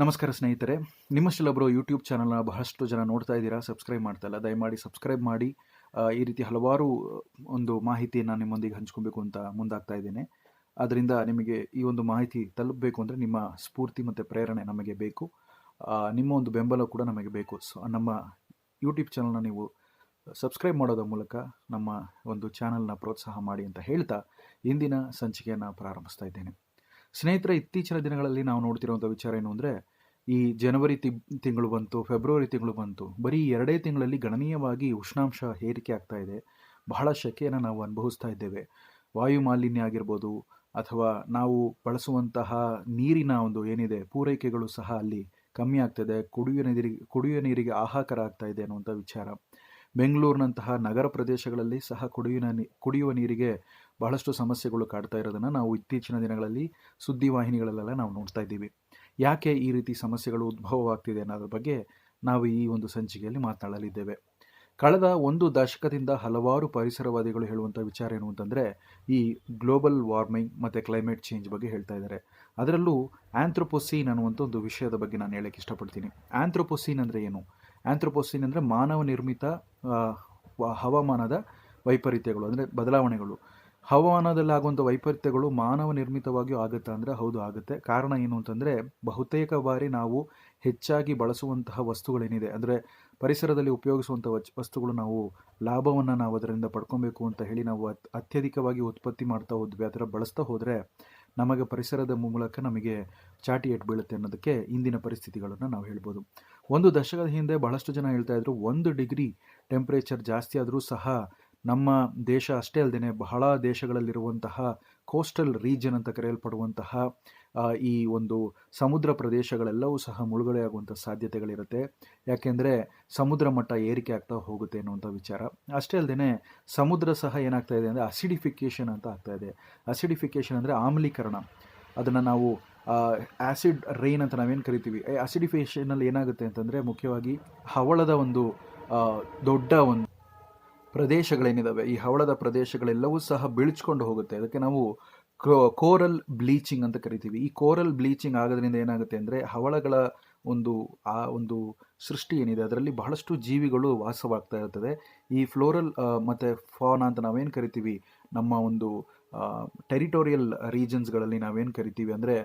ನಮಸ್ಕಾರ ಸ್ನೇಹಿತರೆ ನಿಮ್ಮಷ್ಟಲ್ಲೊಬ್ಬರು ಯೂಟ್ಯೂಬ್ ಚಾನಲ್ನ ಬಹಳಷ್ಟು ಜನ ನೋಡ್ತಾ ಇದ್ದೀರಾ ಸಬ್ಸ್ಕ್ರೈಬ್ ಮಾಡ್ತಾ ಇಲ್ಲ, ದಯಮಾಡಿ ಸಬ್ಸ್ಕ್ರೈಬ್ ಮಾಡಿ. ಈ ರೀತಿ ಹಲವಾರು, ಒಂದು ಮಾಹಿತಿಯನ್ನು ನಿಮ್ಮೊಂದಿಗೆ ಹಂಚ್ಕೊಬೇಕು ಅಂತ ಮುಂದಾಗ್ತಾ ಇದ್ದೇನೆ. ಆದ್ದರಿಂದ ನಿಮಗೆ ಈ ಒಂದು ಮಾಹಿತಿ ತಲುಪಬೇಕು ಅಂದರೆ ನಿಮ್ಮ ಸ್ಫೂರ್ತಿ ಮತ್ತು ಪ್ರೇರಣೆ ನಮಗೆ ಬೇಕು. ನಿಮ್ಮ ಒಂದು ಬೆಂಬಲ ಕೂಡ ನಮಗೆ ಬೇಕು. ಸೊ ನಮ್ಮ ಯೂಟ್ಯೂಬ್ ಚಾನಲ್ನ ನೀವು ಸಬ್ಸ್ಕ್ರೈಬ್ ಮಾಡೋದ್ರ ಮೂಲಕ ನಮ್ಮ ಒಂದು ಚಾನಲ್ನ ಪ್ರೋತ್ಸಾಹ ಮಾಡಿ ಅಂತ ಹೇಳ್ತಾ ಇಂದಿನ ಸಂಚಿಕೆಯನ್ನು ಪ್ರಾರಂಭಿಸ್ತಾ ಇದ್ದೇನೆ. ಸ್ನೇಹಿತರೆ, ಇತ್ತೀಚಿನ ದಿನಗಳಲ್ಲಿ ನಾವು ನೋಡ್ತಿರುವಂಥ ವಿಚಾರ ಏನು ಅಂದರೆ, ಈ ಜನವರಿ ತಿಂಗಳು ಬಂತು, ಫೆಬ್ರವರಿ ತಿಂಗಳು ಬಂತು, ಬರೀ ಎರಡೇ ತಿಂಗಳಲ್ಲಿ ಗಣನೀಯವಾಗಿ ಉಷ್ಣಾಂಶ ಏರಿಕೆ ಆಗ್ತಾ ಇದೆ. ಬಹಳ ಶೆಕೆಯನ್ನು ನಾವು ಅನುಭವಿಸ್ತಾ ಇದ್ದೇವೆ. ವಾಯು ಮಾಲಿನ್ಯ ಆಗಿರ್ಬೋದು, ಅಥವಾ ನಾವು ಬಳಸುವಂತಹ ನೀರಿನ ಒಂದು ಏನಿದೆ, ಪೂರೈಕೆಗಳು ಸಹ ಅಲ್ಲಿ ಕಮ್ಮಿ ಆಗ್ತಿದೆ ಕುಡಿಯುವ ನೀರಿಗೆ ಕುಡಿಯುವ ನೀರಿಗೆ ಆಹಾಕಾರ ಆಗ್ತಾ ಇದೆ ಅನ್ನುವಂಥ ವಿಚಾರ. ಬೆಂಗಳೂರಿನಂತಹ ನಗರ ಪ್ರದೇಶಗಳಲ್ಲಿ ಸಹ ಕುಡಿಯುವ ಕುಡಿಯುವ ನೀರಿಗೆ ಬಹಳಷ್ಟು ಸಮಸ್ಯೆಗಳು ಕಾಡ್ತಾ ಇರೋದನ್ನು ನಾವು ಇತ್ತೀಚಿನ ದಿನಗಳಲ್ಲಿ ಸುದ್ದಿವಾಹಿನಿಗಳಲ್ಲೆಲ್ಲ ನಾವು ನೋಡ್ತಾ ಇದ್ದೀವಿ. ಯಾಕೆ ಈ ರೀತಿ ಸಮಸ್ಯೆಗಳು ಉದ್ಭವವಾಗ್ತಿದೆ ಅನ್ನೋದ್ರ ಬಗ್ಗೆ ನಾವು ಈ ಒಂದು ಸಂಚಿಕೆಯಲ್ಲಿ ಮಾತನಾಡಲಿದ್ದೇವೆ. ಕಳೆದ ಒಂದು ದಶಕದಿಂದ ಹಲವಾರು ಪರಿಸರವಾದಿಗಳು ಹೇಳುವಂಥ ವಿಚಾರ ಏನು ಅಂತಂದರೆ, ಈ ಗ್ಲೋಬಲ್ ವಾರ್ಮಿಂಗ್ ಮತ್ತು ಕ್ಲೈಮೇಟ್ ಚೇಂಜ್ ಬಗ್ಗೆ ಹೇಳ್ತಾ ಇದ್ದಾರೆ. ಅದರಲ್ಲೂ ಆ್ಯಂಥ್ರೋಪೊಸೀನ್ ಅನ್ನುವಂಥ ಒಂದು ವಿಷಯದ ಬಗ್ಗೆ ನಾನು ಹೇಳಕ್ಕೆ ಇಷ್ಟಪಡ್ತೀನಿ. ಆ್ಯಂಥ್ರೋಪೊಸೀನ್ ಅಂದರೆ ಏನು? ಆಂಥ್ರೋಪೊಸೀನ್ ಅಂದರೆ ಮಾನವ ನಿರ್ಮಿತ ಹವಾಮಾನದ ವೈಪರೀತ್ಯಗಳು, ಅಂದರೆ ಬದಲಾವಣೆಗಳು. ಹವಾಮಾನದಲ್ಲಿ ಆಗುವಂಥ ವೈಪರೀತ್ಯಗಳು ಮಾನವ ನಿರ್ಮಿತವಾಗಿಯೂ ಆಗುತ್ತಾ ಅಂದರೆ ಹೌದು ಆಗುತ್ತೆ. ಕಾರಣ ಏನು ಅಂತಂದರೆ ಬಹುತೇಕ ಬಾರಿ ನಾವು ಹೆಚ್ಚಾಗಿ ಬಳಸುವಂತಹ ವಸ್ತುಗಳೇನಿದೆ, ಅಂದರೆ ಪರಿಸರದಲ್ಲಿ ಉಪಯೋಗಿಸುವಂಥ ವಸ್ತುಗಳು ನಾವು ಲಾಭವನ್ನು ನಾವು ಅದರಿಂದ ಪಡ್ಕೊಬೇಕು ಅಂತ ಹೇಳಿ ನಾವು ಅತ್, ಅತ್ಯಧಿಕವಾಗಿ ಉತ್ಪತ್ತಿ ಮಾಡ್ತಾ ಹೋದ್ವಿ. ಅದರ ಬಳಸ್ತಾ ಹೋದರೆ ನಮಗೆ ಪರಿಸರದ ಮೂಲಕ ನಮಗೆ ಚಾಟಿ ಎಟ್ ಬೀಳುತ್ತೆ ಅನ್ನೋದಕ್ಕೆ ಇಂದಿನ ಪರಿಸ್ಥಿತಿಗಳನ್ನು ನಾವು ಹೇಳ್ಬೋದು. ಒಂದು ದಶಕದ ಹಿಂದೆ ಬಹಳಷ್ಟು ಜನ ಹೇಳ್ತಾ ಇದ್ರು, ಒಂದು ಡಿಗ್ರಿ ಟೆಂಪ್ರೇಚರ್ ಜಾಸ್ತಿ ಆದರೂ ಸಹ ನಮ್ಮ ದೇಶ ಅಷ್ಟೇ ಅಲ್ಲದೆ ಬಹಳ ದೇಶಗಳಲ್ಲಿರುವಂತಹ ಕೋಸ್ಟಲ್ ರೀಜನ್ ಅಂತ ಕರೆಯಲ್ಪಡುವಂತಹ ಈ ಒಂದು ಸಮುದ್ರ ಪ್ರದೇಶಗಳೆಲ್ಲವೂ ಸಹ ಮುಳುಗಡೆಯಾಗುವಂಥ ಸಾಧ್ಯತೆಗಳಿರುತ್ತೆ. ಯಾಕೆಂದರೆ ಸಮುದ್ರ ಮಟ್ಟ ಏರಿಕೆ ಆಗ್ತಾ ಹೋಗುತ್ತೆ ಅನ್ನುವಂಥ ವಿಚಾರ. ಅಷ್ಟೇ ಅಲ್ಲದೆ ಸಮುದ್ರ ಸಹ ಏನಾಗ್ತಾ ಇದೆ ಅಂದರೆ ಅಸಿಡಿಫಿಕೇಷನ್ ಅಂತ ಆಗ್ತಾ ಇದೆ. ಅಸಿಡಿಫಿಕೇಷನ್ ಅಂದರೆ ಆಮ್ಲೀಕರಣ. ಅದನ್ನು ನಾವು ಆ್ಯಸಿಡ್ ರೈನ್ ಅಂತ ನಾವೇನು ಕರಿತೀವಿ? ಆ್ಯಸಿಡಿಫಿಕೇಷನಲ್ಲಿ ಏನಾಗುತ್ತೆ ಅಂತಂದರೆ ಮುಖ್ಯವಾಗಿ ಹವಳದ ಒಂದು ದೊಡ್ಡ ಒಂದು ಪ್ರದೇಶಗಳೇನಿದ್ದಾವೆ ಈ ಹವಳದ ಪ್ರದೇಶಗಳೆಲ್ಲವೂ ಸಹ ಬೀಳ್ಚ್ಕೊಂಡು ಹೋಗುತ್ತೆ. ಅದಕ್ಕೆ ನಾವು ಕೋರಲ್ ಬ್ಲೀಚಿಂಗ್ ಅಂತ ಕರಿತೀವಿ. ಈ ಕೋರಲ್ ಬ್ಲೀಚಿಂಗ್ ಆಗೋದ್ರಿಂದ ಏನಾಗುತ್ತೆ ಅಂದರೆ ಹವಳಗಳ ಒಂದು, ಆ ಒಂದು ಸೃಷ್ಟಿ ಏನಿದೆ, ಅದರಲ್ಲಿ ಬಹಳಷ್ಟು ಜೀವಿಗಳು ವಾಸವಾಗ್ತಾ ಇರ್ತದೆ. ಈ ಫ್ಲೋರಲ್ ಮತ್ತು ಫಾನ ಅಂತ ನಾವೇನು ಕರಿತೀವಿ? ನಮ್ಮ ಒಂದು ಟೆರಿಟೋರಿಯಲ್ ರೀಜನ್ಸ್ಗಳಲ್ಲಿ ನಾವೇನು ಕರಿತೀವಿ ಅಂದರೆ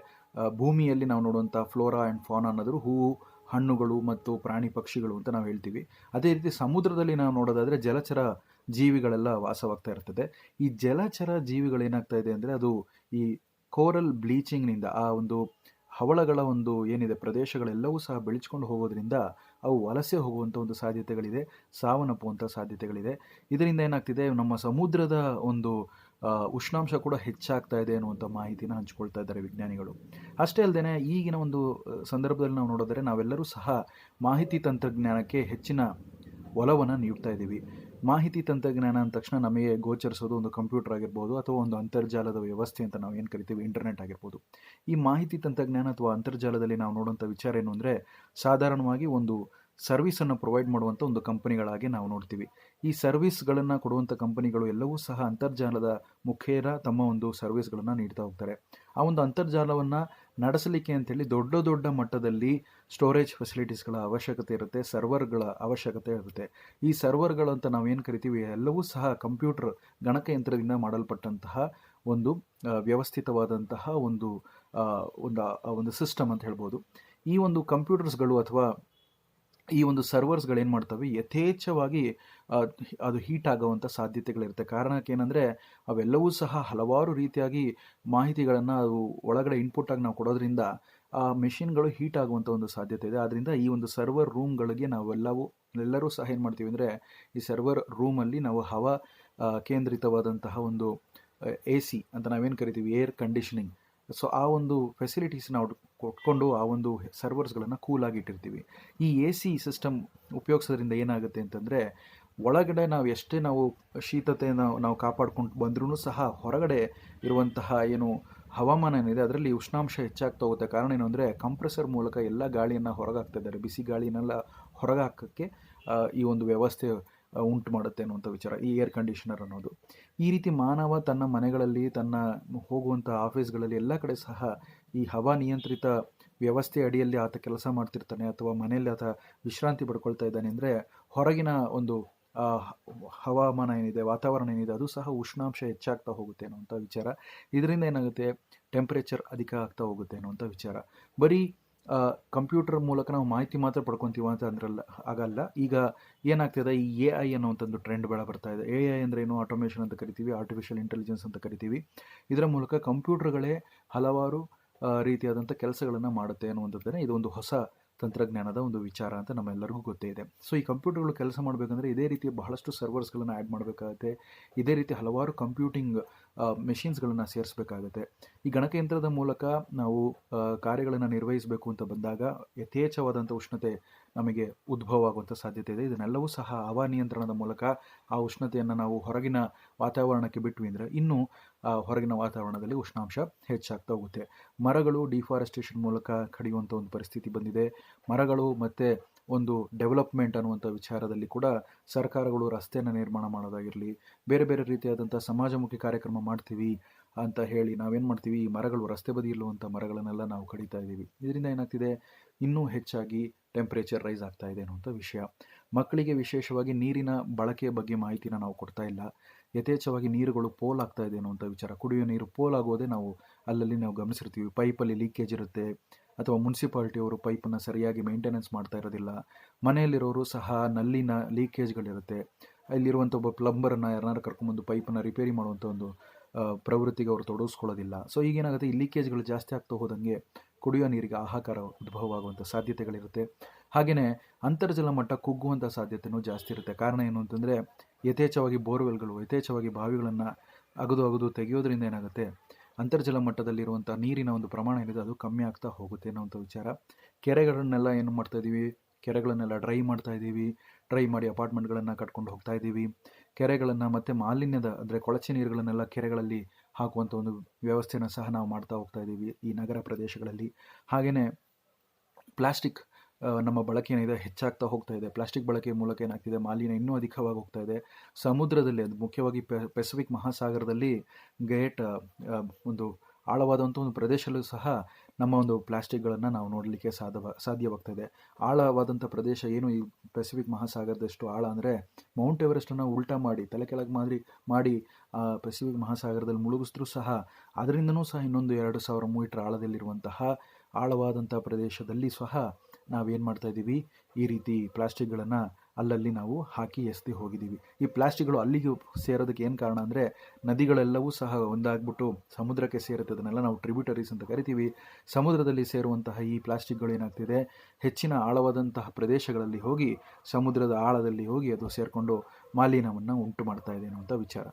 ಭೂಮಿಯಲ್ಲಿ ನಾವು ನೋಡುವಂಥ ಫ್ಲೋರಾ ಆ್ಯಂಡ್ ಫಾನ್ ಅನ್ನೋದು ಹೂವು ಹಣ್ಣುಗಳು ಮತ್ತು ಪ್ರಾಣಿ ಪಕ್ಷಿಗಳು ಅಂತ ನಾವು ಹೇಳ್ತೀವಿ. ಅದೇ ರೀತಿ ಸಮುದ್ರದಲ್ಲಿ ನಾವು ನೋಡೋದಾದರೆ ಜಲಚರ ಜೀವಿಗಳೆಲ್ಲ ವಾಸವಾಗ್ತಾ ಇರ್ತದೆ. ಈ ಜಲಚರ ಜೀವಿಗಳೇನಾಗ್ತಾ ಇದೆ ಅಂದರೆ ಅದು ಈ ಕೋರಲ್ ಬ್ಲೀಚಿಂಗ್ನಿಂದ ಆ ಒಂದು ಹವಳಗಳ ಒಂದು ಏನಿದೆ ಪ್ರದೇಶಗಳೆಲ್ಲವೂ ಸಹ ಬೆಳೆಸ್ಕೊಂಡು ಹೋಗೋದ್ರಿಂದ ಅವು ವಲಸೆ ಹೋಗುವಂಥ ಒಂದು ಸಾಧ್ಯತೆಗಳಿದೆ ಸಾವನ್ನಪ್ಪುವಂಥ ಸಾಧ್ಯತೆಗಳಿದೆ. ಇದರಿಂದ ಏನಾಗ್ತಿದೆ, ನಮ್ಮ ಸಮುದ್ರದ ಒಂದು ಉಷ್ಣಾಂಶ ಕೂಡ ಹೆಚ್ಚಾಗ್ತಾ ಇದೆ ಅನ್ನುವಂಥ ಮಾಹಿತಿನ ಹಂಚ್ಕೊಳ್ತಾ ಇದ್ದಾರೆ ವಿಜ್ಞಾನಿಗಳು. ಅಷ್ಟೇ ಅಲ್ಲದೆ ಈಗಿನ ಒಂದು ಸಂದರ್ಭದಲ್ಲಿ ನಾವು ನೋಡಿದ್ರೆ ನಾವೆಲ್ಲರೂ ಸಹ ಮಾಹಿತಿ ತಂತ್ರಜ್ಞಾನಕ್ಕೆ ಹೆಚ್ಚಿನ ಒಲವನ್ನು ನೀಡ್ತಾ ಇದ್ದೀವಿ. ಮಾಹಿತಿ ತಂತ್ರಜ್ಞಾನ ಅಂದ ತಕ್ಷಣ ನಮಗೆ ಗೋಚರಿಸೋದು ಒಂದು ಕಂಪ್ಯೂಟರ್ ಆಗಿರ್ಬೋದು ಅಥವಾ ಒಂದು ಅಂತರ್ಜಾಲದ ವ್ಯವಸ್ಥೆ ಅಂತ ನಾವು ಏನು ಕರಿತೀವಿ? ಇಂಟರ್ನೆಟ್ ಆಗಿರ್ಬೋದು. ಈ ಮಾಹಿತಿ ತಂತ್ರಜ್ಞಾನ ಅಥವಾ ಅಂತರ್ಜಾಲದಲ್ಲಿ ನಾವು ನೋಡುವಂಥ ವಿಚಾರ ಏನು ಅಂದರೆ, ಸಾಧಾರಣವಾಗಿ ಒಂದು ಸರ್ವಿಸನ್ನು ಪ್ರೊವೈಡ್ ಮಾಡುವಂಥ ಒಂದು ಕಂಪನಿಗಳಾಗಿ ನಾವು ನೋಡ್ತೀವಿ. ಈ ಸರ್ವಿಸ್ಗಳನ್ನು ಕೊಡುವಂಥ ಕಂಪನಿಗಳು ಎಲ್ಲವೂ ಸಹ ಅಂತರ್ಜಾಲದ ಮುಖೇರ ತಮ್ಮ ಒಂದು ಸರ್ವಿಸ್ಗಳನ್ನು ನೀಡ್ತಾ ಹೋಗ್ತಾರೆ. ಆ ಒಂದು ಅಂತರ್ಜಾಲವನ್ನು ನಡೆಸಲಿಕ್ಕೆ ಅಂತೇಳಿ ದೊಡ್ಡ ದೊಡ್ಡ ಮಟ್ಟದಲ್ಲಿ ಸ್ಟೋರೇಜ್ ಫೆಸಿಲಿಟೀಸ್ಗಳ ಅವಶ್ಯಕತೆ ಇರುತ್ತೆ ಸರ್ವರ್ಗಳ ಅವಶ್ಯಕತೆ ಇರುತ್ತೆ. ಈ ಸರ್ವರ್ಗಳು ಅಂತ ನಾವೇನು ಕರಿತೀವಿ, ಎಲ್ಲವೂ ಸಹ ಕಂಪ್ಯೂಟರ್ ಗಣಕಯಂತ್ರದಿಂದ ಮಾಡಲ್ಪಟ್ಟಂತಹ ಒಂದು ವ್ಯವಸ್ಥಿತವಾದಂತಹ ಒಂದು ಒಂದು ಒಂದು ಸಿಸ್ಟಮ್ ಅಂತ ಹೇಳ್ಬೋದು. ಈ ಒಂದು ಕಂಪ್ಯೂಟರ್ಸ್ಗಳು ಅಥವಾ ಈ ಒಂದು ಸರ್ವರ್ಸ್ಗಳು ಏನು ಮಾಡ್ತವೆ? ಯಥೇಚ್ಛವಾಗಿ ಅದು ಹೀಟ್ ಆಗುವಂಥ ಸಾಧ್ಯತೆಗಳಿರುತ್ತೆ. ಕಾರಣಕ್ಕೇನೆಂದರೆ, ಅವೆಲ್ಲವೂ ಸಹ ಹಲವಾರು ರೀತಿಯಾಗಿ ಮಾಹಿತಿಗಳನ್ನು ಅದು ಒಳಗಡೆ ಇನ್ಪುಟ್ಟಾಗಿ ನಾವು ಕೊಡೋದ್ರಿಂದ, ಆ ಮೆಷಿನ್ಗಳು ಹೀಟ್ ಆಗುವಂಥ ಒಂದು ಸಾಧ್ಯತೆ ಇದೆ. ಆದ್ದರಿಂದ ಈ ಒಂದು ಸರ್ವರ್ ರೂಮ್ಗಳಿಗೆ ನಾವೆಲ್ಲವೂ, ಎಲ್ಲರೂ ಸಹ ಏನು ಮಾಡ್ತೀವಿ ಅಂದರೆ, ಈ ಸರ್ವರ್ ರೂಮಲ್ಲಿ ನಾವು ಹವಾ ಕೇಂದ್ರಿತವಾದಂತಹ ಒಂದು ಎ ಸಿ ಅಂತ ನಾವೇನು ಕರಿತೀವಿ? ಏರ್ ಕಂಡೀಷನಿಂಗ್ ಸೊ ಆ ಒಂದು ಫೆಸಿಲಿಟೀಸ್ ನಾವು ಕೊಟ್ಕೊಂಡು ಆ ಒಂದು ಸರ್ವರ್ಸ್ಗಳನ್ನು ಕೂಲಾಗಿ ಇಟ್ಟಿರ್ತೀವಿ. ಈ ಎ ಸಿ ಸಿಸ್ಟಮ್ ಉಪಯೋಗಿಸೋದ್ರಿಂದ ಏನಾಗುತ್ತೆ ಅಂತಂದರೆ, ಒಳಗಡೆ ನಾವು ಎಷ್ಟೇ ನಾವು ಶೀತತೆಯನ್ನು ನಾವು ಕಾಪಾಡ್ಕೊಂಡು ಬಂದ್ರೂ ಸಹ ಹೊರಗಡೆ ಇರುವಂತಹ ಏನು ಹವಾಮಾನ ಏನಿದೆ, ಅದರಲ್ಲಿ ಉಷ್ಣಾಂಶ ಹೆಚ್ಚಾಗ್ತಾ ಹೋಗುತ್ತೆ. ಕಾರಣ ಏನು ಅಂದರೆ ಕಂಪ್ರೆಸರ್ ಮೂಲಕ ಎಲ್ಲ ಗಾಳಿಯನ್ನು ಹೊರಗಾಕ್ತಾ ಇದ್ದಾರೆ. ಬಿಸಿ ಗಾಳಿನೆಲ್ಲ ಹೊರಗಾಕೋಕ್ಕೆ ಈ ಒಂದು ವ್ಯವಸ್ಥೆ ಉಂಟು ಮಾಡುತ್ತೆ ಅನ್ನುವಂಥ ವಿಚಾರ, ಈ ಏರ್ ಕಂಡೀಷನರ್ ಅನ್ನೋದು. ಈ ರೀತಿ ಮಾನವ ತನ್ನ ಮನೆಗಳಲ್ಲಿ, ತನ್ನ ಹೋಗುವಂಥ ಆಫೀಸ್ಗಳಲ್ಲಿ ಎಲ್ಲ ಕಡೆ ಸಹ ಈ ಹವಾ ನಿಯಂತ್ರಿತ ವ್ಯವಸ್ಥೆ ಅಡಿಯಲ್ಲಿ ಆತ ಕೆಲಸ ಮಾಡ್ತಿರ್ತಾನೆ ಅಥವಾ ಮನೆಯಲ್ಲಿ ಆತ ವಿಶ್ರಾಂತಿ ಪಡ್ಕೊಳ್ತಾ ಇದ್ದಾನೆ ಅಂದರೆ ಹೊರಗಿನ ಒಂದು ಹವಾಮಾನ ಏನಿದೆ, ವಾತಾವರಣ ಏನಿದೆ, ಅದು ಸಹ ಉಷ್ಣಾಂಶ ಹೆಚ್ಚಾಗ್ತಾ ಹೋಗುತ್ತೆ ಅನ್ನುವಂಥ ವಿಚಾರ. ಇದರಿಂದ ಏನಾಗುತ್ತೆ? ಟೆಂಪ್ರೇಚರ್ ಅಧಿಕ ಆಗ್ತಾ ಹೋಗುತ್ತೆ ಅನ್ನುವಂಥ ವಿಚಾರ. ಬರೀ ಕಂಪ್ಯೂಟರ್ ಮೂಲಕ ನಾವು ಮಾಹಿತಿ ಮಾತ್ರ ಪಡ್ಕೊತೀವ ಅಂತ ಅಂದ್ರಲ್ಲ, ಆಗಲ್ಲ. ಈಗ ಏನಾಗ್ತಿದೆ, ಈ ಎ ಐ ಅನ್ನುವಂಥದ್ದು ಟ್ರೆಂಡ್ ಬೆಳ ಬರ್ತಾ ಇದೆ. ಎ ಐ ಅಂದರೆ ಏನು? ಆಟೋಮೇಷನ್ ಅಂತ ಕರಿತೀವಿ ಆರ್ಟಿಫಿಷಿಯಲ್ ಇಂಟೆಲಿಜೆನ್ಸ್ ಅಂತ ಕರಿತೀವಿ. ಇದರ ಮೂಲಕ ಕಂಪ್ಯೂಟರ್ಗಳೇ ಹಲವಾರು ರೀತಿಯಾದಂಥ ಕೆಲಸಗಳನ್ನು ಮಾಡುತ್ತೆ ಅನ್ನುವಂಥದ್ದೇ ಇದು ಒಂದು ಹೊಸ ತಂತ್ರಜ್ಞಾನದ ಒಂದು ವಿಚಾರ ಅಂತ ನಮ್ಮೆಲ್ಲರಿಗೂ ಗೊತ್ತೇ ಇದೆ. ಸೊ ಈ ಕಂಪ್ಯೂಟರ್ಗಳು ಕೆಲಸ ಮಾಡಬೇಕಂದ್ರೆ ಇದೇ ರೀತಿಯ ಬಹಳಷ್ಟು ಸರ್ವರ್ಸ್ಗಳನ್ನು ಆ್ಯಡ್ ಮಾಡಬೇಕಾಗುತ್ತೆ. ಇದೇ ರೀತಿ ಹಲವಾರು ಕಂಪ್ಯೂಟಿಂಗ್ ಮೆಷಿನ್ಸ್ಗಳನ್ನು ಸೇರಿಸಬೇಕಾಗುತ್ತೆ. ಈ ಗಣಕಯಂತ್ರದ ಮೂಲಕ ನಾವು ಕಾರ್ಯಗಳನ್ನು ನಿರ್ವಹಿಸಬೇಕು ಅಂತ ಬಂದಾಗ ಯಥೇಚ್ಛವಾದಂಥ ಉಷ್ಣತೆ ನಮಗೆ ಉದ್ಭವ ಆಗುವಂಥ ಸಾಧ್ಯತೆ ಇದೆ. ಇದನ್ನೆಲ್ಲವೂ ಸಹ ಹವಾನಿಯಂತ್ರಣದ ಮೂಲಕ ಆ ಉಷ್ಣತೆಯನ್ನು ನಾವು ಹೊರಗಿನ ವಾತಾವರಣಕ್ಕೆ ಬಿಟ್ವಿ ಅಂದರೆ ಇನ್ನೂ ಹೊರಗಿನ ವಾತಾವರಣದಲ್ಲಿ ಉಷ್ಣಾಂಶ ಹೆಚ್ಚಾಗ್ತಾ ಹೋಗುತ್ತೆ. ಮರಗಳು ಡಿಫಾರೆಸ್ಟೇಷನ್ ಮೂಲಕ ಕಡಿಯುವಂಥ ಒಂದು ಪರಿಸ್ಥಿತಿ ಬಂದಿದೆ. ಮರಗಳು ಮತ್ತು ಒಂದು ಡೆವಲಪ್ಮೆಂಟ್ ಅನ್ನುವಂಥ ವಿಚಾರದಲ್ಲಿ ಕೂಡ ಸರ್ಕಾರಗಳು ರಸ್ತೆಯನ್ನು ನಿರ್ಮಾಣ ಮಾಡೋದಾಗಿರಲಿ, ಬೇರೆ ಬೇರೆ ರೀತಿಯಾದಂಥ ಸಮಾಜಮುಖಿ ಕಾರ್ಯಕ್ರಮ ಮಾಡ್ತೀವಿ ಅಂತ ಹೇಳಿ ನಾವೇನು ಮಾಡ್ತೀವಿ? ಈ ಮರಗಳು ರಸ್ತೆ ಬದಿ ಇರುವಂಥ ಮರಗಳನ್ನೆಲ್ಲ ನಾವು ಕಡಿತಾ ಇದ್ದೀವಿ. ಇದರಿಂದ ಏನಾಗ್ತಿದೆ? ಇನ್ನೂ ಹೆಚ್ಚಾಗಿ ಟೆಂಪ್ರೇಚರ್ ರೈಸ್ ಆಗ್ತಾ ಇದೆ ಅನ್ನುವಂಥ ವಿಷಯ. ಮಕ್ಕಳಿಗೆ ವಿಶೇಷವಾಗಿ ನೀರಿನ ಬಳಕೆಯ ಬಗ್ಗೆ ಮಾಹಿತಿನ ನಾವು ಕೊಡ್ತಾ ಇಲ್ಲ. ಯಥೇಚ್ಛವಾಗಿ ನೀರುಗಳು ಪೋಲ್ ಆಗ್ತಾ ಇದೆ ಅನ್ನುವಂಥ ವಿಚಾರ. ಕುಡಿಯುವ ನೀರು ಪೋಲ್ ಆಗೋದೇ ನಾವು ಅಲ್ಲಲ್ಲಿ ನಾವು ಗಮನಿಸಿರ್ತೀವಿ. ಪೈಪಲ್ಲಿ ಲೀಕೇಜ್ ಇರುತ್ತೆ. ಅಥವಾ ಮುನ್ಸಿಪಾಲ್ಟಿಯವರು ಪೈಪನ್ನು ಸರಿಯಾಗಿ ಮೇಂಟೆನೆನ್ಸ್ ಮಾಡ್ತಾ ಇರೋದಿಲ್ಲ. ಮನೆಯಲ್ಲಿರೋರು ಸಹ ನಲ್ಲಿನ ಲೀಕೇಜ್ಗಳಿರುತ್ತೆ. ಅಲ್ಲಿರುವಂಥ ಒಬ್ಬ ಪ್ಲಂಬರನ್ನು ಯಾರನ್ನಾರು ಕರ್ಕೊಂಬಂದು ಪೈಪನ್ನು ರಿಪೇರಿ ಮಾಡುವಂಥ ಒಂದು ಪ್ರವೃತ್ತಿಗೆ ಅವರು ತೊಡಗಿಸ್ಕೊಳ್ಳೋದಿಲ್ಲ. ಸೊ, ಈಗೇನಾಗುತ್ತೆ, ಈ ಲೀಕೇಜ್ಗಳು ಜಾಸ್ತಿ ಆಗ್ತಾ ಹೋದಂಗೆ ಕುಡಿಯೋ ನೀರಿಗೆ ಆಹಾಕಾರ ಉದ್ಭವವಾಗುವಂಥ ಸಾಧ್ಯತೆಗಳಿರುತ್ತೆ. ಹಾಗೆಯೇ ಅಂತರ್ಜಲ ಮಟ್ಟ ಕುಗ್ಗುವಂಥ ಸಾಧ್ಯತೆಯೂ ಜಾಸ್ತಿ ಇರುತ್ತೆ. ಕಾರಣ ಏನು ಅಂತಂದರೆ, ಯಥೇಚ್ಛವಾಗಿ ಬೋರ್ವೆಲ್ಗಳು, ಯಥೇಚ್ಛವಾಗಿ ಬಾವಿಗಳನ್ನು ಅಗದು ಅಗದು ತೆಗೆಯೋದ್ರಿಂದ ಏನಾಗುತ್ತೆ ಅಂತರ್ಜಲ ಮಟ್ಟದಲ್ಲಿರುವಂಥ ನೀರಿನ ಒಂದು ಪ್ರಮಾಣ ಏನಿದೆ ಅದು ಕಮ್ಮಿ ಆಗ್ತಾ ಹೋಗುತ್ತೆ ಅನ್ನೋಂಥ ವಿಚಾರ. ಕೆರೆಗಳನ್ನೆಲ್ಲ ಏನು ಮಾಡ್ತಾ ಇದ್ದೀವಿ? ಕೆರೆಗಳನ್ನೆಲ್ಲ ಡ್ರೈ ಮಾಡ್ತಾ ಇದ್ದೀವಿ. ಡ್ರೈ ಮಾಡಿ ಅಪಾರ್ಟ್ಮೆಂಟ್ಗಳನ್ನು ಕಟ್ಕೊಂಡು ಹೋಗ್ತಾ ಇದ್ದೀವಿ. ಕೆರೆಗಳನ್ನು ಮತ್ತು ಮಾಲಿನ್ಯದ, ಅಂದರೆ ಕೊಳಚೆ ನೀರುಗಳನ್ನೆಲ್ಲ ಕೆರೆಗಳಲ್ಲಿ ಹಾಕುವಂಥ ಒಂದು ವ್ಯವಸ್ಥೆನ ಸಹ ನಾವು ಮಾಡ್ತಾ ಹೋಗ್ತಾ ಇದ್ದೀವಿ ಈ ನಗರ ಪ್ರದೇಶಗಳಲ್ಲಿ. ಹಾಗೆಯೇ ಪ್ಲಾಸ್ಟಿಕ್ ನಮ್ಮ ಬಳಕೆ ಏನಿದೆ, ಹೆಚ್ಚಾಗ್ತಾ ಹೋಗ್ತಾ ಇದೆ. ಪ್ಲಾಸ್ಟಿಕ್ ಬಳಕೆ ಮೂಲಕ ಏನಾಗ್ತಿದೆ, ಮಾಲಿನ್ಯ ಇನ್ನೂ ಅಧಿಕವಾಗಿ ಹೋಗ್ತಾ ಇದೆ. ಸಮುದ್ರದಲ್ಲಿ, ಅದು ಮುಖ್ಯವಾಗಿ ಪೆಸಿಫಿಕ್ ಮಹಾಸಾಗರದಲ್ಲಿ ಗ್ರೇಟ್ ಒಂದು ಆಳವಾದಂಥ ಒಂದು ಪ್ರದೇಶಲ್ಲೂ ಸಹ ನಮ್ಮ ಒಂದು ಪ್ಲಾಸ್ಟಿಕ್ಗಳನ್ನು ನಾವು ನೋಡಲಿಕ್ಕೆ ಸಾಧ್ಯವ ಸಾಧ್ಯವಾಗ್ತಾ ಇದೆ. ಆಳವಾದಂಥ ಪ್ರದೇಶ ಏನು ಈ ಪೆಸಿಫಿಕ್ ಮಹಾಸಾಗರದಷ್ಟು ಆಳ ಅಂದರೆ ಮೌಂಟ್ ಎವರೆಸ್ಟನ್ನು ಉಲ್ಟಾ ಮಾಡಿ, ತಲೆ ಕೆಳಗೆ ಮಾದರಿ, ಮಾಡಿ ಪೆಸಿಫಿಕ್ ಮಹಾಸಾಗರದಲ್ಲಿ ಮುಳುಗಿಸಿದ್ರೂ ಸಹ, ಅದರಿಂದನೂ ಸಹ ಇನ್ನೊಂದು ಎರಡು ಸಾವಿರ ಮೀಟ್ರ್ ಆಳದಲ್ಲಿರುವಂತಹ ಆಳವಾದಂಥ ಪ್ರದೇಶದಲ್ಲಿ ಸಹ ನಾವೇನು ಮಾಡ್ತಾ ಇದ್ದೀವಿ? ಈ ರೀತಿ ಪ್ಲಾಸ್ಟಿಕ್ಗಳನ್ನು ಅಲ್ಲಲ್ಲಿ ನಾವು ಹಾಕಿ ಎಸ್ತಿ ಹೋಗಿದ್ದೀವಿ. ಈ ಪ್ಲಾಸ್ಟಿಕ್ಗಳು ಅಲ್ಲಿಗೆ ಸೇರೋದಕ್ಕೆ ಏನು ಕಾರಣ ಅಂದರೆ, ನದಿಗಳೆಲ್ಲವೂ ಸಹ ಒಂದಾಗ್ಬಿಟ್ಟು ಸಮುದ್ರಕ್ಕೆ ಸೇರುತ್ತೆ ಅದನ್ನೆಲ್ಲ ನಾವು ಟ್ರಿಬ್ಯೂಟರೀಸ್ ಅಂತ ಕರಿತೀವಿ. ಸಮುದ್ರದಲ್ಲಿ ಸೇರುವಂತಹ ಈ ಪ್ಲಾಸ್ಟಿಕ್ಗಳು ಏನಾಗ್ತಿದೆ? ಹೆಚ್ಚಿನ ಆಳವಾದಂತಹ ಪ್ರದೇಶಗಳಲ್ಲಿ ಹೋಗಿ, ಸಮುದ್ರದ ಆಳದಲ್ಲಿ ಹೋಗಿ ಅದು ಸೇರಿಕೊಂಡು ಮಾಲಿನ್ಯವನ್ನು ಉಂಟು ಮಾಡ್ತಾ ಇದೆ ಅನ್ನುವಂಥ ವಿಚಾರ.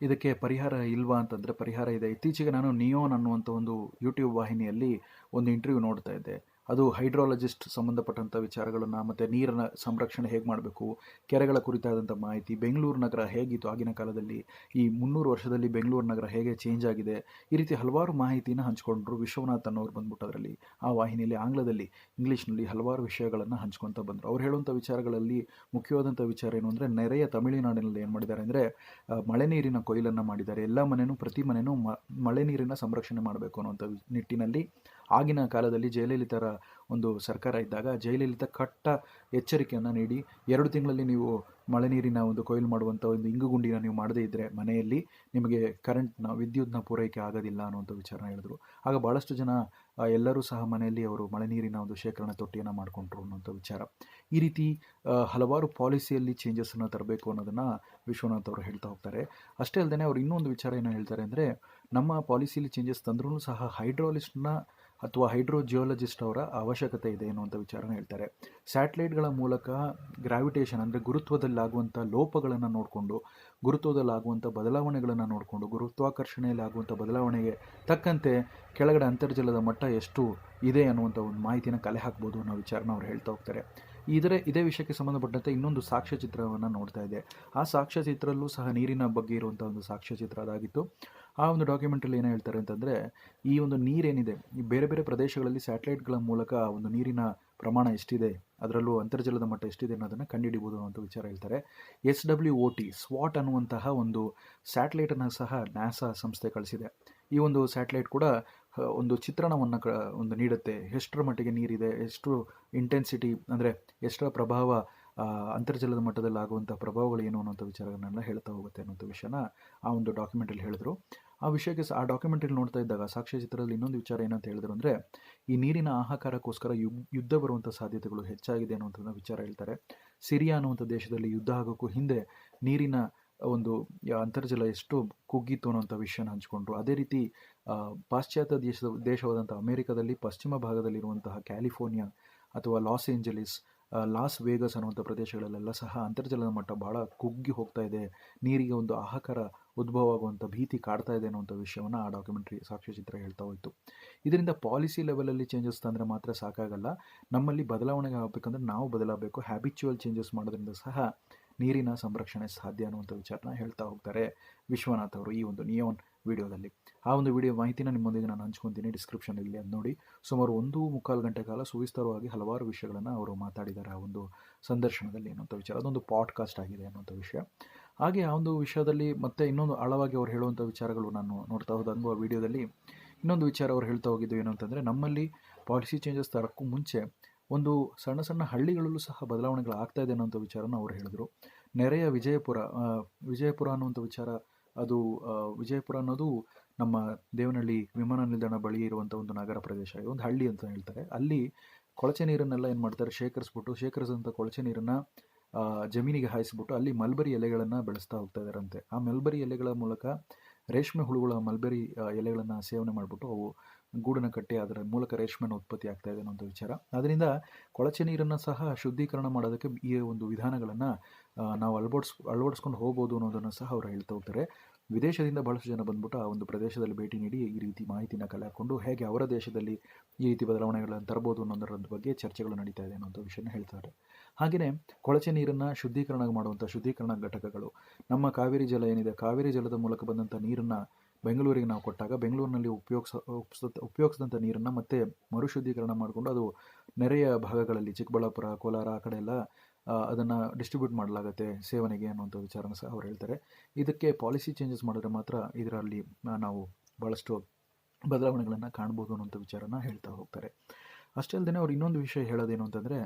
ಇದಕ್ಕೆ ಪರಿಹಾರ ಇಲ್ವಾ ಅಂತಂದರೆ ಪರಿಹಾರ ಇದೆ. ಇತ್ತೀಚೆಗೆ ನಾನು ನಿಯೋನ್ ಅನ್ನುವಂಥ ಒಂದು ಯೂಟ್ಯೂಬ್ ವಾಹಿನಿಯಲ್ಲಿ ಒಂದು ಇಂಟರ್ವ್ಯೂ ನೋಡ್ತಾ ಇದ್ದೆ. ಅದು ಹೈಡ್ರಾಲಜಿಸ್ಟ್ ಸಂಬಂಧಪಟ್ಟಂಥ ವಿಚಾರಗಳನ್ನು ಮತ್ತು ನೀರಿನ ಸಂರಕ್ಷಣೆ ಹೇಗೆ ಮಾಡಬೇಕು, ಕೆರೆಗಳ ಕುರಿತಾದಂಥ ಮಾಹಿತಿ, ಬೆಂಗಳೂರು ನಗರ ಹೇಗಿತ್ತು ಆಗಿನ ಕಾಲದಲ್ಲಿ, ಈ ಮುನ್ನೂರು ವರ್ಷದಲ್ಲಿ ಬೆಂಗಳೂರು ನಗರ ಹೇಗೆ ಚೇಂಜ್ ಆಗಿದೆ, ಈ ರೀತಿ ಹಲವಾರು ಮಾಹಿತಿನ ಹಂಚ್ಕೊಂಡ್ರು ವಿಶ್ವನಾಥ್ ಅನ್ನೋರು ಬಂದ್ಬಿಟ್ಟು ಅದರಲ್ಲಿ. ಆ ವಾಹಿನಿಯಲ್ಲಿ ಆಂಗ್ಲದಲ್ಲಿ, ಇಂಗ್ಲೀಷ್ನಲ್ಲಿ ಹಲವಾರು ವಿಷಯಗಳನ್ನು ಹಂಚ್ಕೊತ ಬಂದರು. ಅವ್ರು ಹೇಳುವಂಥ ವಿಚಾರಗಳಲ್ಲಿ ಮುಖ್ಯವಾದಂಥ ವಿಚಾರ ಏನು ಅಂದರೆ, ನೆರೆಯ ತಮಿಳುನಾಡಿನಲ್ಲಿ ಏನು ಮಾಡಿದ್ದಾರೆ ಅಂದರೆ ಮಳೆ ನೀರಿನ ಕೊಯ್ಲನ್ನು ಮಾಡಿದ್ದಾರೆ. ಎಲ್ಲ ಮನೆಯೂ ಪ್ರತಿ ಮನೆಯೂ ಮಳೆ ನೀರಿನ ಸಂರಕ್ಷಣೆ ಮಾಡಬೇಕು ಅನ್ನೋಂಥ ನಿಟ್ಟಿನಲ್ಲಿ ಆಗಿನ ಕಾಲದಲ್ಲಿ ಜಯಲಲಿತರ ಒಂದು ಸರ್ಕಾರ ಇದ್ದಾಗ ಜಯಲಲಿತಾ ಕಟ್ಟ ಎಚ್ಚರಿಕೆಯನ್ನು ನೀಡಿ ಎರಡು ತಿಂಗಳಲ್ಲಿ ನೀವು ಮಳೆ ನೀರಿನ ಒಂದು ಕೊಯ್ಲು ಮಾಡುವಂಥ ಒಂದು ಇಂಗುಗುಂಡಿನ ನೀವು ಮಾಡದೇ ಇದ್ದರೆ ಮನೆಯಲ್ಲಿ ನಿಮಗೆ ಕರೆಂಟ್ನ ವಿದ್ಯುತ್ನ ಪೂರೈಕೆ ಆಗೋದಿಲ್ಲ ಅನ್ನುವಂಥ ವಿಚಾರನ ಹೇಳಿದ್ರು. ಆಗ ಭಾಳಷ್ಟು ಜನ ಎಲ್ಲರೂ ಸಹ ಮನೆಯಲ್ಲಿ ಅವರು ಮಳೆ ನೀರಿನ ಒಂದು ಶೇಖರಣೆ ತೊಟ್ಟಿಯನ್ನು ಮಾಡಿಕೊಂಡ್ರು ಅನ್ನೋಂಥ ವಿಚಾರ. ಈ ರೀತಿ ಹಲವಾರು ಪಾಲಿಸಿಯಲ್ಲಿ ಚೇಂಜಸನ್ನು ತರಬೇಕು ಅನ್ನೋದನ್ನು ವಿಶ್ವನಾಥ್ ಅವರು ಹೇಳ್ತಾ ಹೋಗ್ತಾರೆ. ಅಷ್ಟೇ ಅಲ್ಲದೆ ಅವರು ಇನ್ನೊಂದು ವಿಚಾರ ಏನು ಹೇಳ್ತಾರೆ ಅಂದರೆ, ನಮ್ಮ ಪಾಲಿಸಿಯಲ್ಲಿ ಚೇಂಜಸ್ ತಂದ್ರೂ ಸಹ ಹೈಡ್ರಾಲಿಸ್ಟ್ನ ಅಥವಾ ಹೈಡ್ರೋ ಜಿಯೋಲಜಿಸ್ಟ್ ಅವರ ಅವಶ್ಯಕತೆ ಇದೆ ಅನ್ನುವಂಥ ವಿಚಾರನ ಹೇಳ್ತಾರೆ. ಸ್ಯಾಟಲೈಟ್ಗಳ ಮೂಲಕ ಗ್ರಾವಿಟೇಷನ್ ಅಂದರೆ ಗುರುತ್ವದಲ್ಲಾಗುವಂಥ ಲೋಪಗಳನ್ನು ನೋಡಿಕೊಂಡು, ಗುರುತ್ವದಲ್ಲಾಗುವಂಥ ಬದಲಾವಣೆಗಳನ್ನು ನೋಡಿಕೊಂಡು ಗುರುತ್ವಾಕರ್ಷಣೆಯಲ್ಲಿ ಆಗುವಂಥ ಬದಲಾವಣೆಗೆ ತಕ್ಕಂತೆ ಕೆಳಗಡೆ ಅಂತರ್ಜಲದ ಮಟ್ಟ ಎಷ್ಟು ಇದೆ ಅನ್ನುವಂಥ ಒಂದು ಮಾಹಿತಿನ ಕಲೆ ಹಾಕ್ಬೋದು ಅನ್ನೋ ವಿಚಾರನ ಅವ್ರು ಹೇಳ್ತಾ ಹೋಗ್ತಾರೆ. ಇದರ ಇದೇ ವಿಷಯಕ್ಕೆ ಸಂಬಂಧಪಟ್ಟಂತೆ ಇನ್ನೊಂದು ಸಾಕ್ಷ್ಯಚಿತ್ರವನ್ನು ನೋಡ್ತಾ ಇದೆ ಆ ಸಾಕ್ಷ್ಯಚಿತ್ರಲ್ಲೂ ಸಹ ನೀರಿನ ಬಗ್ಗೆ ಇರುವಂಥ ಒಂದು ಸಾಕ್ಷ್ಯಚಿತ್ರ ಅದಾಗಿತ್ತು. ಆ ಒಂದು ಡಾಕ್ಯುಮೆಂಟಲ್ಲಿ ಏನು ಹೇಳ್ತಾರೆ ಅಂತಂದರೆ, ಈ ಒಂದು ನೀರೇನಿದೆ, ಈ ಬೇರೆ ಬೇರೆ ಪ್ರದೇಶಗಳಲ್ಲಿ ಸ್ಯಾಟಲೈಟ್ಗಳ ಮೂಲಕ ಒಂದು ನೀರಿನ ಪ್ರಮಾಣ ಎಷ್ಟಿದೆ, ಅದರಲ್ಲೂ ಅಂತರ್ಜಲದ ಮಟ್ಟ ಎಷ್ಟಿದೆ ಅನ್ನೋದನ್ನು ಕಂಡುಹಿಡಿಬೋದು ಅಂತ ವಿಚಾರ ಹೇಳ್ತಾರೆ. ಎಸ್ ಡಬ್ಲ್ಯೂ ಒ ಟಿ ಸ್ವಾಟ್ ಅನ್ನುವಂತಹ ಒಂದು ಸ್ಯಾಟಲೈಟನ್ನು ಸಹ ನ್ಯಾಸಾ ಸಂಸ್ಥೆ ಕಳಿಸಿದೆ. ಈ ಒಂದು ಸ್ಯಾಟಲೈಟ್ ಕೂಡ ಒಂದು ಚಿತ್ರಣವನ್ನು ಒಂದು ನೀಡುತ್ತೆ. ಎಷ್ಟರ ಮಟ್ಟಿಗೆ ನೀರಿದೆ, ಎಷ್ಟು ಇಂಟೆನ್ಸಿಟಿ ಅಂದರೆ ಎಷ್ಟರ ಪ್ರಭಾವ ಅಂತರ್ಜಲದ ಮಟ್ಟದಲ್ಲಿ ಆಗುವಂಥ ಪ್ರಭಾವಗಳು ಏನು ಅನ್ನೋಂಥ ವಿಚಾರಗಳನ್ನೆಲ್ಲ ಹೇಳ್ತಾ ಹೋಗುತ್ತೆ ಅನ್ನೋಂಥ ವಿಷಯನ ಆ ಒಂದು ಡಾಕ್ಯುಮೆಂಟಲ್ಲಿ ಹೇಳಿದ್ರು. ಆ ವಿಷಯಕ್ಕೆ ಆ ಡಾಕ್ಯುಮೆಂಟಲ್ಲಿ ನೋಡ್ತಾ ಇದ್ದಾಗ ಸಾಕ್ಷ್ಯಚಿತ್ರದಲ್ಲಿ ಇನ್ನೊಂದು ವಿಚಾರ ಏನಂತ ಹೇಳಿದ್ರು ಅಂದರೆ, ಈ ನೀರಿನ ಆಹಾಕಾರಕ್ಕೋಸ್ಕರ ಯುದ್ಧ ಬರುವಂಥ ಸಾಧ್ಯತೆಗಳು ಹೆಚ್ಚಾಗಿದೆ ಅನ್ನುವಂಥದ್ದು ವಿಚಾರ ಹೇಳ್ತಾರೆ. ಸಿರಿಯಾ ಅನ್ನುವಂಥ ದೇಶದಲ್ಲಿ ಯುದ್ಧ ಆಗೋಕ್ಕೂ ಹಿಂದೆ ನೀರಿನ ಒಂದು ಅಂತರ್ಜಲ ಎಷ್ಟು ಕುಗ್ಗಿತ್ತು ಅನ್ನೋಂಥ ವಿಷಯನ ಹಂಚಿಕೊಂಡ್ರು. ಅದೇ ರೀತಿ ಪಾಶ್ಚಾತ್ಯ ದೇಶದ, ದೇಶವಾದಂಥ ಅಮೆರಿಕದಲ್ಲಿ ಪಶ್ಚಿಮ ಭಾಗದಲ್ಲಿರುವಂತಹ ಕ್ಯಾಲಿಫೋರ್ನಿಯಾ ಅಥವಾ ಲಾಸ್ ಏಂಜಲೀಸ್ ಲಾಸ್ ವೇಗಸ್ ಅನ್ನುವಂಥ ಪ್ರದೇಶಗಳಲ್ಲೆಲ್ಲ ಸಹ ಅಂತರ್ಜಲದ ಮಟ್ಟ ಬಹಳ ಕುಗ್ಗಿ ಹೋಗ್ತಾ ಇದೆ. ನೀರಿಗೆ ಒಂದು ಆಹಾಕಾರ ಉದ್ಭವ ಆಗುವಂಥ ಭೀತಿ ಕಾಡ್ತಾ ಇದೆ ಅನ್ನುವಂಥ ವಿಷಯವನ್ನು ಆ ಡಾಕ್ಯುಮೆಂಟ್ರಿ ಸಾಕ್ಷ್ಯಚಿತ್ರ ಹೇಳ್ತಾ ಹೋಯಿತು. ಇದರಿಂದ ಪಾಲಿಸಿ ಲೆವೆಲಲ್ಲಿ ಚೇಂಜಸ್ ತಂದರೆ ಮಾತ್ರ ಸಾಕಾಗಲ್ಲ. ನಮ್ಮಲ್ಲಿ ಬದಲಾವಣೆ ಆಗಬೇಕಂದ್ರೆ ನಾವು ಬದಲಾಗಬೇಕು. ಹ್ಯಾಬಿಚುವಲ್ ಚೇಂಜಸ್ ಮಾಡೋದ್ರಿಂದ ಸಹ ನೀರಿನ ಸಂರಕ್ಷಣೆ ಸಾಧ್ಯ ಅನ್ನುವಂಥ ವಿಚಾರನ ಹೇಳ್ತಾ ಹೋಗ್ತಾರೆ ವಿಶ್ವನಾಥ್ ಅವರು ಈ ಒಂದು ನಿಯೋನ್ ವಿಡಿಯೋದಲ್ಲಿ. ಆ ಒಂದು ವಿಡಿಯೋ ಮಾಹಿತಿನ ನಿಮ್ಮೊಂದಿಗೆ ನಾನು ಹಂಚ್ಕೊತೀನಿ ಡಿಸ್ಕ್ರಿಪ್ಷನಲ್ಲಿ ಅದು ನೋಡಿ. ಸುಮಾರು ಒಂದು ಮುಕ್ಕಾಲು ಗಂಟೆ ಕಾಲ ಸುವಿಸ್ತಾರವಾಗಿ ಹಲವಾರು ವಿಷಯಗಳನ್ನು ಅವರು ಮಾತಾಡಿದ್ದಾರೆ ಆ ಒಂದು ಸಂದರ್ಶನದಲ್ಲಿ ಅನ್ನುವಂಥ ವಿಚಾರ. ಅದೊಂದು ಪಾಡ್ಕಾಸ್ಟ್ ಆಗಿದೆ ಅನ್ನುವಂಥ ವಿಷಯ. ಹಾಗೆ ಆ ಒಂದು ವಿಷಯದಲ್ಲಿ ಮತ್ತೆ ಇನ್ನೊಂದು ಆಳವಾಗಿ ಅವ್ರು ಹೇಳುವಂಥ ವಿಚಾರಗಳು ನಾನು ನೋಡ್ತಾ ಹೋದಂಗೂ ಆ ವಿಡಿಯೋದಲ್ಲಿ ಇನ್ನೊಂದು ವಿಚಾರ ಅವ್ರು ಹೇಳ್ತಾ ಹೋಗಿದ್ದು ಏನು ಅಂತಂದರೆ, ನಮ್ಮಲ್ಲಿ ಪಾಲಿಸಿ ಚೇಂಜಸ್ ತರೋಕ್ಕೂ ಮುಂಚೆ ಒಂದು ಸಣ್ಣ ಸಣ್ಣ ಹಳ್ಳಿಗಳಲ್ಲೂ ಸಹ ಬದಲಾವಣೆಗಳು ಆಗ್ತಾ ಇದೆ ಅನ್ನೋಂಥ ವಿಚಾರನ ಅವರು ಹೇಳಿದರು. ನೆರೆಯ ವಿಜಯಪುರ ವಿಜಯಪುರ ಅನ್ನುವಂಥ ವಿಚಾರ, ಅದು ವಿಜಯಪುರ ಅನ್ನೋದು ನಮ್ಮ ದೇವನಹಳ್ಳಿ ವಿಮಾನ ನಿಲ್ದಾಣ ಬಳಿ ಇರುವಂಥ ಒಂದು ನಗರ ಪ್ರದೇಶ ಒಂದು ಹಳ್ಳಿ ಅಂತ ಹೇಳ್ತಾರೆ. ಅಲ್ಲಿ ಕೊಳಚೆ ನೀರನ್ನೆಲ್ಲ ಏನು ಮಾಡ್ತಾರೆ? ಶೇಖರಿಸ್ಬಿಟ್ಟು, ಶೇಖರಿಸಿದಂಥ ಕೊಳಚೆ ನೀರನ್ನು ಜಮೀನಿಗೆ ಹಾಯಿಸ್ಬಿಟ್ಟು ಅಲ್ಲಿ ಮಲ್ಬರಿ ಎಲೆಗಳನ್ನು ಬೆಳೆಸ್ತಾ ಹೋಗ್ತಾ ಇದ್ದಾರಂತೆ. ಆ ಮಲ್ಬರಿ ಎಲೆಗಳ ಮೂಲಕ ರೇಷ್ಮೆ ಹುಳುಗಳ ಮಲ್ಬೆರಿ ಎಲೆಗಳನ್ನು ಸೇವನೆ ಮಾಡಿಬಿಟ್ಟು ಅವು ಗೂಡನ್ನು ಕಟ್ಟಿ ಅದರ ಮೂಲಕ ರೇಷ್ಮೆಯನ್ನು ಉತ್ಪತ್ತಿ ಆಗ್ತಾ ಇದೆ ಅನ್ನೋಂಥ ವಿಚಾರ. ಅದರಿಂದ ಕೊಳಚೆ ನೀರನ್ನು ಸಹ ಶುದ್ಧೀಕರಣ ಮಾಡೋದಕ್ಕೆ ಈ ಒಂದು ವಿಧಾನಗಳನ್ನು ನಾವು ಅಳವಡಿಸ್, ಅಳವಡಿಸ್ಕೊಂಡು ಹೋಗ್ಬೋದು ಅನ್ನೋದನ್ನು ಸಹ ಅವರು ಹೇಳ್ತಾ ಹೋಗ್ತಾರೆ. ವಿದೇಶದಿಂದ ಬಹಳಷ್ಟು ಜನ ಬಂದ್ಬಿಟ್ಟು ಆ ಒಂದು ಪ್ರದೇಶದಲ್ಲಿ ಭೇಟಿ ನೀಡಿ ಈ ರೀತಿ ಮಾಹಿತಿನ ಕಲೆ ಹೇಗೆ ಅವರ ದೇಶದಲ್ಲಿ ಈ ರೀತಿ ಬದಲಾವಣೆಗಳನ್ನು ತರಬಹುದು ಅನ್ನೋದರ ಬಗ್ಗೆ ಚರ್ಚೆಗಳು ನಡೀತಾ ಇದೆ ಅನ್ನೋಂಥ ವಿಷಯನ ಹೇಳ್ತಾರೆ. ಹಾಗೆಯೇ ಕೊಳಚೆ ನೀರನ್ನು ಶುದ್ಧೀಕರಣ ಮಾಡುವಂಥ ಶುದ್ಧೀಕರಣ ಘಟಕಗಳು, ನಮ್ಮ ಕಾವೇರಿ ಜಲ ಏನಿದೆ, ಕಾವೇರಿ ಜಲದ ಮೂಲಕ ಬಂದಂಥ ನೀರನ್ನು ಬೆಂಗಳೂರಿಗೆ ನಾವು ಕೊಟ್ಟಾಗ ಬೆಂಗಳೂರಿನಲ್ಲಿ ಉಪಯೋಗಿಸ ಉಪಯೋಗಿಸಿದಂಥ ನೀರನ್ನು ಮತ್ತೆ ಮರುಶುದ್ಧೀಕರಣ ಮಾಡಿಕೊಂಡು ಅದು ನೆರೆಯ ಭಾಗಗಳಲ್ಲಿ ಚಿಕ್ಕಬಳ್ಳಾಪುರ, ಕೋಲಾರ ಆ ಕಡೆ ಎಲ್ಲ ಅದನ್ನು ಡಿಸ್ಟ್ರಿಬ್ಯೂಟ್ ಮಾಡಲಾಗುತ್ತೆ ಸೇವನೆಗೆ ಅನ್ನುವಂಥ ವಿಚಾರನ ಸಹ ಅವ್ರು ಹೇಳ್ತಾರೆ. ಇದಕ್ಕೆ ಪಾಲಿಸಿ ಚೇಂಜಸ್ ಮಾಡಿದ್ರೆ ಮಾತ್ರ ಇದರಲ್ಲಿ ನಾವು ಭಾಳಷ್ಟು ಬದಲಾವಣೆಗಳನ್ನು ಕಾಣ್ಬೋದು ಅನ್ನೋಂಥ ವಿಚಾರನ ಹೇಳ್ತಾ ಹೋಗ್ತಾರೆ. ಅಷ್ಟೇ ಅಲ್ಲದೆ ಅವ್ರು ಇನ್ನೊಂದು ವಿಷಯ ಹೇಳೋದೇನು ಅಂತಂದರೆ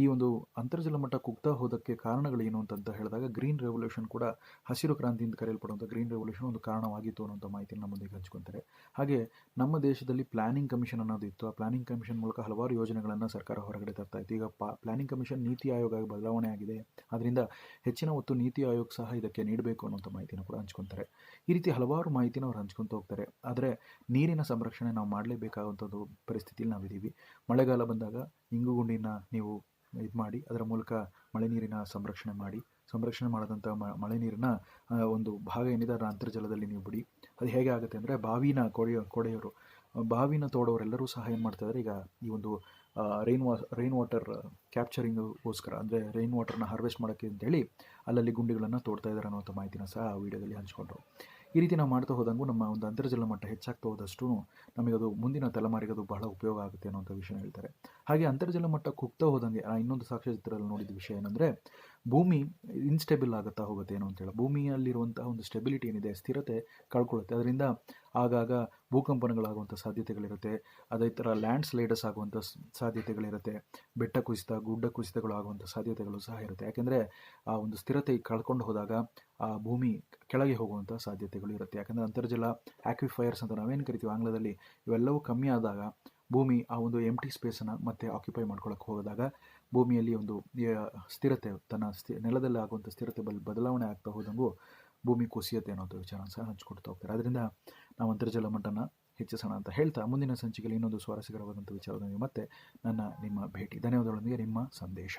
ಈ ಒಂದು ಅಂತರ್ಜಲ ಮಟ್ಟ ಕುಗ್ತಾ ಹೋದಕ್ಕೆ ಕಾರಣಗಳೇನು ಅಂತ ಹೇಳಿದಾಗ ಗ್ರೀನ್ ರೆವಲ್ಯೂಷನ್ ಕೂಡ ಹಸಿರು ಕ್ರಾಂತಿಯಿಂದ ಕರೆಯಲ್ಪಡುವಂಥ ಗ್ರೀನ್ ರೆವಲ್ಯೂಷನ್ ಒಂದು ಕಾರಣವಾಗಿತ್ತು ಅನ್ನೋಂಥ ಮಾಹಿತಿಯನ್ನು ನಮ್ಮೊಂದಿಗೆ ಹಂಚ್ಕೊತಾರೆ. ಹಾಗೆ ನಮ್ಮ ದೇಶದಲ್ಲಿ ಪ್ಲಾನಿಂಗ್ ಕಮಿಷನ್ ಅನ್ನೋದು ಇತ್ತು. ಆ ಪ್ಲಾನಿಂಗ್ ಕಮಿಷನ್ ಮೂಲಕ ಹಲವಾರು ಯೋಜನೆಗಳನ್ನು ಸರ್ಕಾರ ಹೊರಗಡೆ ತರ್ತಾ ಇತ್ತು. ಈಗ ಪ್ಲಾನಿಂಗ್ ಕಮಿಷನ್ ನೀತಿ ಆಯೋಗ ಬದಲಾವಣೆ ಆಗಿದೆ. ಆದ್ದರಿಂದ ಹೆಚ್ಚಿನ ಒತ್ತು ನೀತಿ ಆಯೋಗ ಸಹ ಇದಕ್ಕೆ ನೀಡಬೇಕು ಅನ್ನೋಂಥ ಮಾಹಿತಿನ ಕೂಡ ಹಂಚ್ಕೊತಾರೆ. ಈ ರೀತಿ ಹಲವಾರು ಮಾಹಿತಿನ ಅವ್ರು ಹಂಚ್ಕೊತ ಹೋಗ್ತಾರೆ. ಆದರೆ ನೀರಿನ ಸಂರಕ್ಷಣೆ ನಾವು ಮಾಡಲೇಬೇಕಾದಂಥದ್ದು ಪರಿಸ್ಥಿತಿಯಲ್ಲಿ ನಾವಿದ್ದೀವಿ. ಮಳೆಗಾಲ ಬಂದಾಗ ಇಂಗುಗುಂಡಿನ ನೀವು ಇದು ಮಾಡಿ, ಅದರ ಮೂಲಕ ಮಳೆ ನೀರಿನ ಸಂರಕ್ಷಣೆ ಮಾಡಿ. ಸಂರಕ್ಷಣೆ ಮಾಡಿದಂಥ ಮಳೆ ನೀರನ್ನ ಒಂದು ಭಾಗ ಏನಿದೆ ಅದರ ಅಂತರ್ಜಲದಲ್ಲಿ ನೀವು ಬಿಡಿ. ಅದು ಹೇಗೆ ಆಗುತ್ತೆ ಅಂದರೆ, ಬಾವಿನ ಕೊಡೆಯೋ ಕೊಡೆಯವರು, ಬಾವಿನ ತೋಡೋರೆಲ್ಲರೂ ಸಹ ಏನು ಮಾಡ್ತಾಯಿದ್ದಾರೆ ಈಗ ಈ ಒಂದು ರೈನ್ ವಾ ರೈನ್ ವಾಟರ್ ಕ್ಯಾಪ್ಚರಿಂಗ್ಗೋಸ್ಕರ ಅಂದರೆ ರೈನ್ ವಾಟರ್ನ ಹಾರ್ವೆಸ್ಟ್ ಮಾಡೋಕ್ಕೆ ಅಂತೇಳಿ, ಅಲ್ಲಲ್ಲಿ ಗುಂಡಿಗಳನ್ನು ತೋಡ್ತಾ ಇದ್ದಾರೆ ಅನ್ನೋಂಥ ಮಾಹಿತಿನ ಸಹ ಆ ವಿಡಿಯೋದಲ್ಲಿ ಹಂಚ್ಕೊಂಡ್ರು. ಈ ರೀತಿ ನಾವು ಮಾಡ್ತಾ ಹೋದಂಗೂ ನಮ್ಮ ಒಂದು ಅಂತರ್ಜಲ ಮಟ್ಟ ಹೆಚ್ಚಾಗ್ತಾ ಹೋದಷ್ಟು ನಮಗದು ಮುಂದಿನ ತಲೆಮಾರಿಗೆ ಅದು ಬಹಳ ಉಪಯೋಗ ಆಗುತ್ತೆ ಅನ್ನೋಂಥ ವಿಷಯ ಹೇಳ್ತಾರೆ. ಹಾಗೆ ಅಂತರ್ಜಲ ಮಟ್ಟ ಕುಗ್ತಾ ಹೋದಂಗೆ, ಆ ಇನ್ನೊಂದು ಸಾಕ್ಷ್ಯಚಿತ್ರದಲ್ಲಿ ನೋಡಿದ ವಿಷಯ ಏನಂದರೆ, ಭೂಮಿ ಇನ್ಸ್ಟೇಬಲ್ ಆಗುತ್ತಾ ಹೋಗುತ್ತೆ ಏನು ಅಂತೇಳಿ ಭೂಮಿಯಲ್ಲಿರುವಂತಹ ಒಂದು ಸ್ಟೆಬಿಲಿಟಿ ಏನಿದೆ, ಸ್ಥಿರತೆ ಕಳ್ಕೊಳ್ಳುತ್ತೆ. ಅದರಿಂದ ಆಗಾಗ ಭೂಕಂಪನಗಳಾಗುವಂಥ ಸಾಧ್ಯತೆಗಳಿರುತ್ತೆ. ಅದೇ ಥರ ಲ್ಯಾಂಡ್ ಸ್ಲೈಡಸ್ ಆಗುವಂಥ ಸಾಧ್ಯತೆಗಳಿರುತ್ತೆ. ಬೆಟ್ಟ ಕುಸಿತ, ಗುಡ್ಡ ಕುಸಿತಗಳು ಆಗುವಂಥ ಸಾಧ್ಯತೆಗಳು ಸಹ ಇರುತ್ತೆ. ಯಾಕೆಂದರೆ ಆ ಒಂದು ಸ್ಥಿರತೆ ಕಳ್ಕೊಂಡು ಹೋದಾಗ ಆ ಭೂಮಿ ಕೆಳಗೆ ಹೋಗುವಂಥ ಸಾಧ್ಯತೆಗಳು ಇರುತ್ತೆ. ಯಾಕಂದರೆ ಅಂತರ್ಜಲ ಆಕ್ವಿಫೈಯರ್ಸ್ ಅಂತ ನಾವೇನು ಕರಿತೀವಿ ಆಂಗ್ಲದಲ್ಲಿ, ಇವೆಲ್ಲವೂ ಕಮ್ಮಿ ಆದಾಗ ಭೂಮಿ ಆ ಒಂದು ಎಂಟಿ ಸ್ಪೇಸನ್ನು ಮತ್ತೆ ಆಕ್ಯುಪೈ ಮಾಡ್ಕೊಳ್ಳೋಕೆ ಹೋದಾಗ ಭೂಮಿಯಲ್ಲಿ ಒಂದು ಸ್ಥಿರತೆ, ತನ್ನ ಸ್ಥಿ, ನೆಲದಲ್ಲಿ ಆಗುವಂಥ ಸ್ಥಿರತೆ ಬಲ್ ಬದಲಾವಣೆ ಆಗ್ತಾ ಹೋದಂಗೂ ಭೂಮಿ ಕುಸಿಯತ್ತೆ ಅನ್ನೋದು ವಿಚಾರ ಸಹ ಹಂಚ್ಕೊಡ್ತಾ ಹೋಗ್ತಾರೆ. ಅದರಿಂದ ನಾವು ಅಂತರ್ಜಲ ಮಟ್ಟನ ಹೆಚ್ಚಿಸೋಣ ಅಂತ ಹೇಳ್ತಾ ಮುಂದಿನ ಸಂಚಿಕೆಯಲ್ಲಿ ಇನ್ನೊಂದು ಸ್ವಾರಸ್ಯಕರವಾದಂಥ ವಿಚಾರದೊಂದಿಗೆ ಮತ್ತೆ ನನ್ನ ನಿಮ್ಮ ಭೇಟಿ. ಧನ್ಯವಾದಗಳೊಂದಿಗೆ ನಿಮ್ಮ ಸಂದೇಶ.